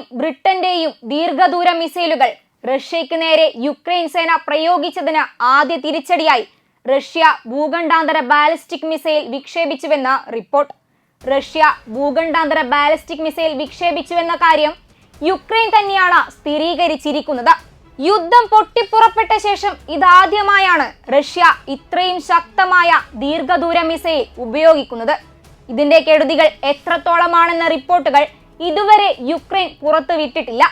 അമേരിക്കയുടെയും ബ്രിട്ടന്റെയും ദീർഘദൂര മിസൈലുകൾ റഷ്യയ്ക്ക് നേരെ യുക്രൈൻ സേന പ്രയോഗിച്ചതിന് ആദ്യ തിരിച്ചടിയായി റഷ്യ ഭൂഖണ്ഡാന്തര ബാലിസ്റ്റിക് മിസൈൽ വിക്ഷേപിച്ചുവെന്ന റിപ്പോർട്ട്. റഷ്യ ഭൂഖണ്ഡാന്തര ബാലിസ്റ്റിക് മിസൈൽ വിക്ഷേപിച്ചുവെന്ന കാര്യം യുക്രൈൻ തന്നെയാണ് സ്ഥിരീകരിച്ചിരിക്കുന്നത്. യുദ്ധം പൊട്ടിപ്പുറപ്പെട്ട ശേഷം ഇതാദ്യമായാണ് റഷ്യ ഇത്രയും ശക്തമായ ദീർഘദൂര മിസൈൽ ഉപയോഗിക്കുന്നത്. ഇതിന്റെ കെടുതികൾ എത്രത്തോളമാണെന്ന റിപ്പോർട്ടുകൾ ഇതുവരെ യുക്രൈൻ പുറത്തുവിട്ടിട്ടില്ല.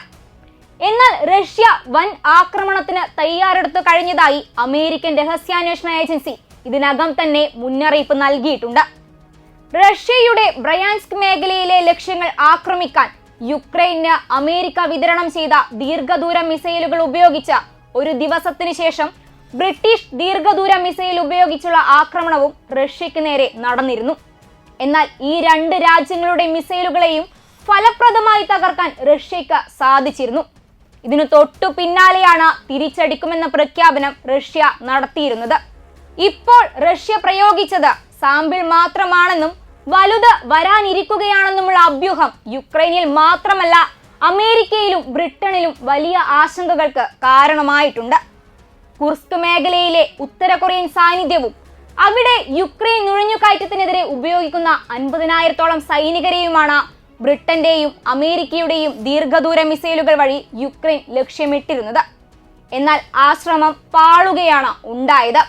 എന്നാൽ റഷ്യ വൻ ആക്രമണത്തിന് തയ്യാറെടുത്തു കഴിഞ്ഞതായി അമേരിക്കൻ രഹസ്യാന്വേഷണ ഏജൻസി ഇതിനകം തന്നെ മുന്നറിയിപ്പ് നൽകിയിട്ടുണ്ട്. റഷ്യയുടെ ബ്രയാൻസ്ക് മേഖലയിലെ ലക്ഷ്യങ്ങൾ ആക്രമിക്കാൻ യുക്രൈന് അമേരിക്ക വിതരണം ചെയ്ത ദീർഘദൂര മിസൈലുകൾ ഉപയോഗിച്ച ഒരു ദിവസത്തിന് ശേഷം ബ്രിട്ടീഷ് ദീർഘദൂര മിസൈൽ ഉപയോഗിച്ചുള്ള ആക്രമണവും റഷ്യക്ക് നേരെ നടന്നിരുന്നു. എന്നാൽ ഈ രണ്ട് രാജ്യങ്ങളുടെ മിസൈലുകളെയും ഫലപ്രദമായി തകർക്കാൻ റഷ്യക്ക് സാധിച്ചിരുന്നു. ഇതിനു തൊട്ടു പിന്നാലെയാണ് തിരിച്ചടിക്കുമെന്ന പ്രഖ്യാപനം റഷ്യ നടത്തിയിരുന്നത്. ഇപ്പോൾ റഷ്യ പ്രയോഗിച്ചത് സാമ്പിൾ മാത്രമാണെന്നും വലുത് വരാനിരിക്കുകയാണെന്നുമുള്ള അഭ്യൂഹം യുക്രൈനിൽ മാത്രമല്ല അമേരിക്കയിലും ബ്രിട്ടനിലും വലിയ ആശങ്കകൾക്ക് കാരണമായിട്ടുണ്ട്. കുർസ്ക് മേഖലയിലെ ഉത്തര കൊറിയൻ സാന്നിധ്യവും അവിടെ യുക്രൈൻ നുഴഞ്ഞുകയറ്റത്തിനെതിരെ ഉപയോഗിക്കുന്ന അൻപതിനായിരത്തോളം സൈനികരെയുമാണ് ബ്രിട്ടന്റെയും അമേരിക്കയുടെയും ദീർഘദൂര മിസൈലുകൾ വഴി യുക്രൈൻ ലക്ഷ്യമിട്ടിരുന്നത്. എന്നാൽ ആ ശ്രമം പാളുകയാണ് ഉണ്ടായത്.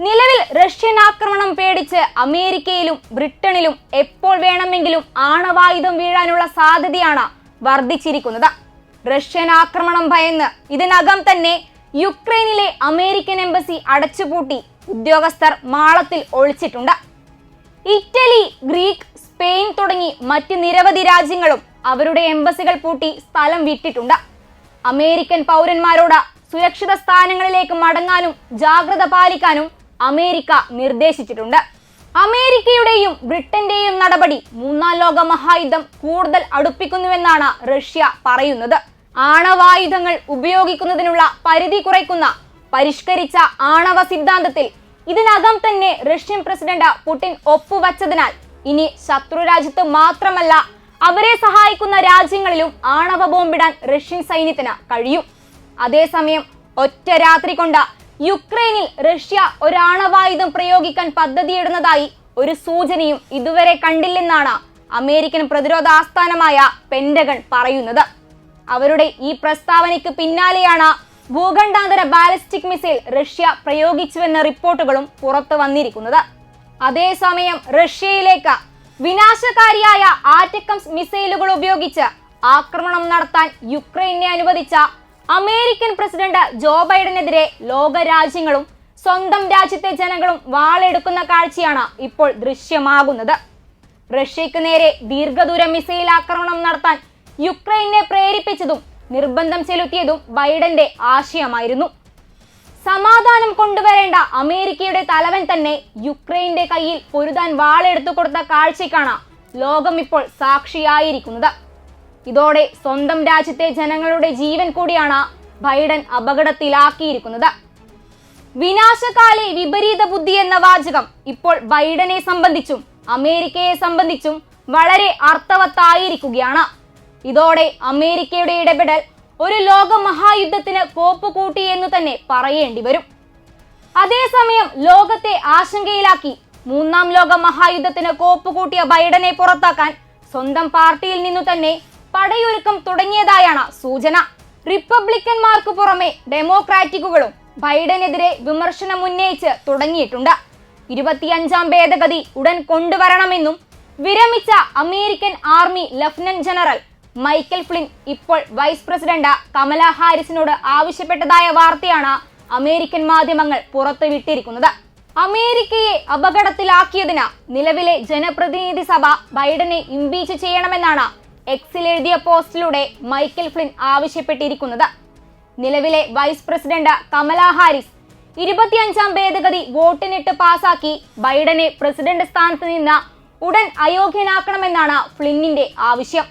നിലവിൽ റഷ്യൻ ആക്രമണം പേടിച്ച് അമേരിക്കയിലും ബ്രിട്ടനിലും എപ്പോൾ വേണമെങ്കിലും ആണവായുധം വീഴാനുള്ള സാധ്യതയാണ് വർദ്ധിച്ചിരിക്കുന്നത്. റഷ്യൻ ആക്രമണം ഭയന്ന് ഇതിനകം തന്നെ യുക്രൈനിലെ അമേരിക്കൻ എംബസി അടച്ചുപൂട്ടി ഉദ്യോഗസ്ഥർ മാളത്തിൽ ഒളിച്ചിട്ടുണ്ട്. ഇറ്റലി ഗ്രീക്ക് സ്പെയിൻ തുടങ്ങി മറ്റ് നിരവധി രാജ്യങ്ങളും അവരുടെ എംബസികൾ പൂട്ടി സ്ഥലം വിട്ടിട്ടുണ്ട് അമേരിക്കൻ പൗരന്മാരോട് സുരക്ഷിത സ്ഥാനങ്ങളിലേക്ക് മടങ്ങാനും ജാഗ്രത പാലിക്കാനും അമേരിക്ക നിർദ്ദേശിച്ചിട്ടുണ്ട്. അമേരിക്കയുടെയും ബ്രിട്ടന്റെയും നടപടി മൂന്നാം ലോക മഹായുദ്ധം കൂടുതൽ അടുപ്പിക്കുന്നുവെന്നാണ് റഷ്യ പറയുന്നത്. ആണവായുധങ്ങൾ ഉപയോഗിക്കുന്നതിനുള്ള പരിധി കുറയ്ക്കുന്ന പരിഷ്കരിച്ച ആണവ സിദ്ധാന്തത്തിൽ ഇതിനകം തന്നെ റഷ്യൻ പ്രസിഡന്റ് പുടിൻ ഒപ്പുവച്ചതിനാൽ ഇനി ശത്രു രാജ്യത്ത് മാത്രമല്ല അവരെ സഹായിക്കുന്ന രാജ്യങ്ങളിലും ആണവ ബോംബിടാൻ റഷ്യൻ സൈന്യത്തിന് കഴിയും. അതേസമയം ഒറ്റ രാത്രി കൊണ്ട് യുക്രൈനിൽ റഷ്യ ഒരാണവായുധം പ്രയോഗിക്കാൻ പദ്ധതിയിടുന്നതായി ഒരു സൂചനയും ഇതുവരെ കണ്ടില്ലെന്നാണ് അമേരിക്കൻ പ്രതിരോധ ആസ്ഥാനമായ പെൻഡഗൺ പറയുന്നത്. അവരുടെ ഈ പ്രസ്താവനയ്ക്ക് പിന്നാലെയാണ് ഭൂഖണ്ഡാന്തര ബാലിസ്റ്റിക് മിസൈൽ റഷ്യ പ്രയോഗിച്ചുവെന്ന റിപ്പോർട്ടുകളും പുറത്തു വന്നിരിക്കുന്നത്. അതേസമയം റഷ്യയിലേക്ക് വിനാശകാരിയായ ആറ്റക്കംസ് മിസൈലുകൾ ഉപയോഗിച്ച് ആക്രമണം നടത്താൻ യുക്രൈനെ അനുവദിച്ച അമേരിക്കൻ പ്രസിഡന്റ് ജോ ബൈഡനെതിരെ ലോക രാജ്യങ്ങളും സ്വന്തം രാജ്യത്തെ ജനങ്ങളും വാളെടുക്കുന്ന കാഴ്ചയാണ് ഇപ്പോൾ ദൃശ്യമാകുന്നത്. റഷ്യക്ക് നേരെ ദീർഘദൂര മിസൈൽ ആക്രമണം നടത്താൻ യുക്രൈനെ പ്രേരിപ്പിച്ചതും നിർബന്ധം ചെലുത്തിയതും ബൈഡന്റെ ആശയമായിരുന്നു. സമാധാനം കൊണ്ടുവരേണ്ട അമേരിക്കയുടെ തലവൻ തന്നെ യുക്രൈന്റെ കയ്യിൽ പൊരുതാൻ വാളെടുത്തു കൊടുത്ത കാഴ്ചയ്ക്കാണ് ലോകം ഇപ്പോൾ സാക്ഷിയായിരിക്കുന്നത്. ഇതോടെ സ്വന്തം രാജ്യത്തെ ജനങ്ങളുടെ ജീവൻ കൂടിയാണ് ബൈഡൻ അപകടത്തിലാക്കിയിരിക്കുന്നത്. വിനാശകാലെ വിപരീത ബുദ്ധി എന്ന വാചകം ഇപ്പോൾ ബൈഡനെ സംബന്ധിച്ചും അമേരിക്കയെ സംബന്ധിച്ചും വളരെ അർത്ഥവത്തായിരിക്കുകയാണ്. ഇതോടെ അമേരിക്കയുടെ ഇടപെടൽ ഒരു ലോക മഹായുദ്ധത്തിന് കോപ്പ് കൂട്ടി എന്ന് തന്നെ പറയേണ്ടി വരും. അതേസമയം ലോകത്തെ ആശങ്കയിലാക്കി മൂന്നാം ലോക മഹായുദ്ധത്തിന് കോപ്പ് കൂട്ടിയ ബൈഡനെ പുറത്താക്കാൻ സ്വന്തം പാർട്ടിയിൽ നിന്നു തന്നെ പടയൊരുക്കം തുടങ്ങിയതായാണ് സൂചന. റിപ്പബ്ലിക്കന്മാർക്ക് പുറമെ ഡെമോക്രാറ്റിക്കുകളും ബൈഡനെതിരെ വിമർശനം ഉന്നയിച്ച് തുടങ്ങിയിട്ടുണ്ട്. ഇരുപത്തിയഞ്ചാം ഭേദഗതി ഉടൻ കൊണ്ടുവരണമെന്നും വിരമിച്ച American army lieutenant general Michael Flynn ഇപ്പോൾ വൈസ് പ്രസിഡന്റ്. കമല ഹാരിസിനോട് ആവശ്യപ്പെട്ടതായ വാർത്തയാണ് അമേരിക്കൻ മാധ്യമങ്ങൾ പുറത്തുവിട്ടിരിക്കുന്നത്. അമേരിക്കയെ അപകടത്തിലാക്കിയതിന് നിലവിലെ ജനപ്രതിനിധി സഭ ബൈഡനെ ഇംപീച്ച് ചെയ്യണമെന്നാണ് എക്സിൽ എഴുതിയ പോസ്റ്റിലൂടെ മൈക്കൽ ഫ്ലിൻ ആവശ്യപ്പെട്ടിരിക്കുന്നത്. നിലവിലെ വൈസ് പ്രസിഡന്റ് കമല ഹാരിസ് ഇരുപത്തിയഞ്ചാം ഭേദഗതി വോട്ടിനിട്ട് പാസാക്കി ബൈഡനെ പ്രസിഡന്റ് സ്ഥാനത്ത് നിന്ന് ഉടൻ അയോഗ്യനാക്കണമെന്നാണ് ഫ്ലിന്നിന്റെ ആവശ്യം.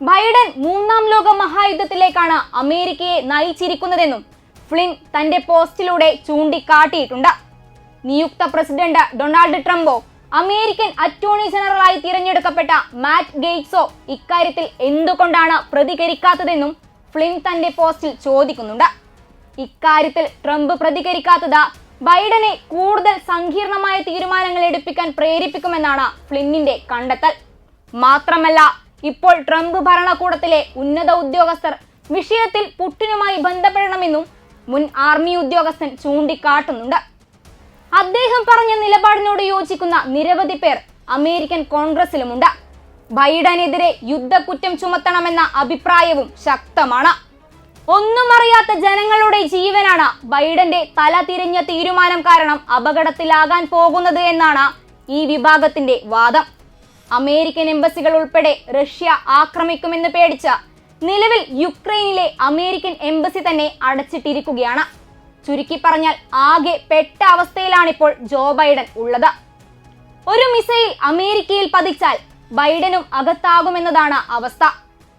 ബൈഡൻ മൂന്നാം ലോക മഹായുദ്ധത്തിലേക്കാണ് അമേരിക്കയെ നയിച്ചിരിക്കുന്നതെന്നും ഫ്ലിൻ തന്റെ പോസ്റ്റിലൂടെ ചൂണ്ടിക്കാട്ടിയിട്ടുണ്ട്. നിയുക്ത പ്രസിഡന്റ് ഡൊണാൾഡ് ട്രംപോ അമേരിക്കൻ അറ്റോർണി ജനറലായി തിരഞ്ഞെടുക്കപ്പെട്ട മാറ്റ് ഗെയ്റ്റ്സോ ഇക്കാര്യത്തിൽ എന്തുകൊണ്ടാണ് പ്രതികരിക്കാത്തതെന്നും ഫ്ലിൻ തന്റെ പോസ്റ്റിൽ ചോദിക്കുന്നുണ്ട്. ഇക്കാര്യത്തിൽ ട്രംപ് പ്രതികരിക്കാത്തത് ബൈഡനെ കൂടുതൽ സങ്കീർണമായ തീരുമാനങ്ങൾ എടുപ്പിക്കാൻ പ്രേരിപ്പിക്കുമെന്നാണ് ഫ്ലിന്നിന്റെ കണ്ടെത്തൽ. മാത്രമല്ല ഇപ്പോൾ ട്രംപ് ഭരണകൂടത്തിലെ ഉന്നത ഉദ്യോഗസ്ഥർ വിഷയത്തിൽ പുട്ടിനുമായി ബന്ധപ്പെടണമെന്നും മുൻ ആർമി ഉദ്യോഗസ്ഥൻ ചൂണ്ടിക്കാട്ടുന്നുണ്ട്. അദ്ദേഹം പറഞ്ഞ നിലപാടിനോട് യോജിക്കുന്ന നിരവധി പേർ അമേരിക്കൻ കോൺഗ്രസിലുമുണ്ട്. ബൈഡനെതിരെ യുദ്ധക്കുറ്റം ചുമത്തണമെന്ന അഭിപ്രായവും ശക്തമാണ്. ഒന്നും അറിയാത്ത ജനങ്ങളുടെ ജീവനാണ് ബൈഡന്റെ തല തിരിഞ്ഞ തീരുമാനം കാരണം അപകടത്തിലാകാൻ പോകുന്നത് എന്നാണ് ഈ വിഭാഗത്തിന്റെ വാദം. അമേരിക്കൻ എംബസികൾ ഉൾപ്പെടെ റഷ്യ ആക്രമിക്കുമെന്ന് പേടിച്ച നിലവിൽ യുക്രൈനിലെ അമേരിക്കൻ എംബസി തന്നെ അടച്ചിട്ടിരിക്കുകയാണ്. ചുരുക്കി പറഞ്ഞാൽ ആകെ പെട്ട അവസ്ഥയിലാണിപ്പോൾ ജോ ബൈഡൻ ഉള്ളത്. ഒരു മിസൈൽ അമേരിക്കയിൽ പതിച്ചാൽ ബൈഡനും അകത്താകുമെന്നതാണ് അവസ്ഥ.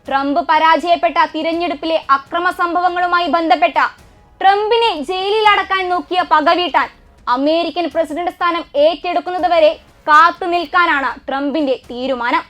ട്രംപ് പരാജയപ്പെട്ട തിരഞ്ഞെടുപ്പിലെ അക്രമ സംഭവങ്ങളുമായി ബന്ധപ്പെട്ട ട്രംപിനെ ജയിലിൽ അടക്കാൻ നോക്കിയ പകവീട്ടാൻ അമേരിക്കൻ പ്രസിഡന്റ് സ്ഥാനം ഏറ്റെടുക്കുന്നതുവരെ കാത്തു നിൽക്കാനാണ് ട്രംപിന്റെ തീരുമാനം.